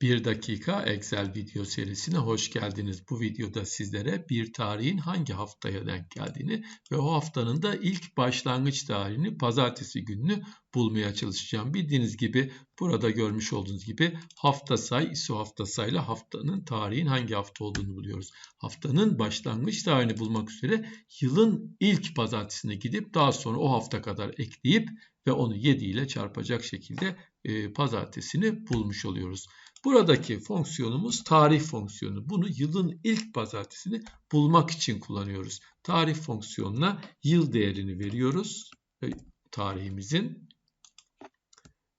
1 dakika Excel video serisine hoş geldiniz. Bu videoda sizlere bir tarihin hangi haftaya denk geldiğini ve o haftanın da ilk başlangıç tarihini pazartesi gününü bulmaya çalışacağım. Bildiğiniz gibi burada görmüş olduğunuz gibi hafta say, ISO hafta sayla haftanın tarihin hangi hafta olduğunu buluyoruz. Haftanın başlangıç tarihini bulmak üzere yılın ilk pazartesine gidip daha sonra o hafta kadar ekleyip ve onu 7 ile çarpacak şekilde e, pazartesini bulmuş oluyoruz. Buradaki fonksiyonumuz tarih fonksiyonu. Bunu yılın ilk pazartesini bulmak için kullanıyoruz. Tarih fonksiyonuna yıl değerini veriyoruz. Tarihimizin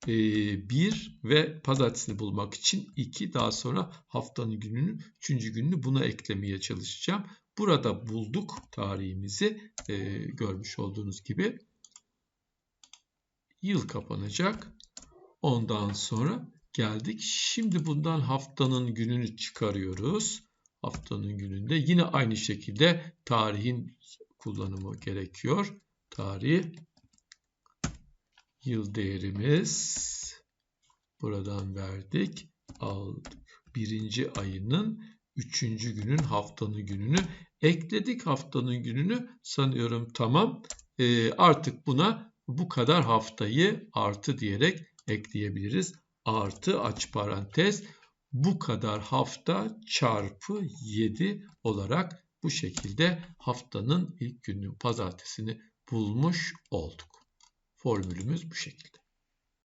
1 e, ve pazartesini bulmak için 2 daha sonra haftanın gününü 3. gününü buna eklemeye çalışacağım. Burada bulduk tarihimizi e, görmüş olduğunuz gibi yıl kapanacak. Ondan sonra geldik. Şimdi bundan haftanın gününü çıkarıyoruz. Haftanın gününde yine aynı şekilde tarihin kullanımı gerekiyor. Tarih yıl değerimiz buradan verdik. Aldık. Birinci ayının üçüncü günün haftanın gününü ekledik. Haftanın gününü sanıyorum tamam. Ee, artık buna bu kadar haftayı artı diyerek ekleyebiliriz artı aç parantez bu kadar hafta çarpı 7 olarak bu şekilde haftanın ilk gününün pazartesini bulmuş olduk. Formülümüz bu şekilde.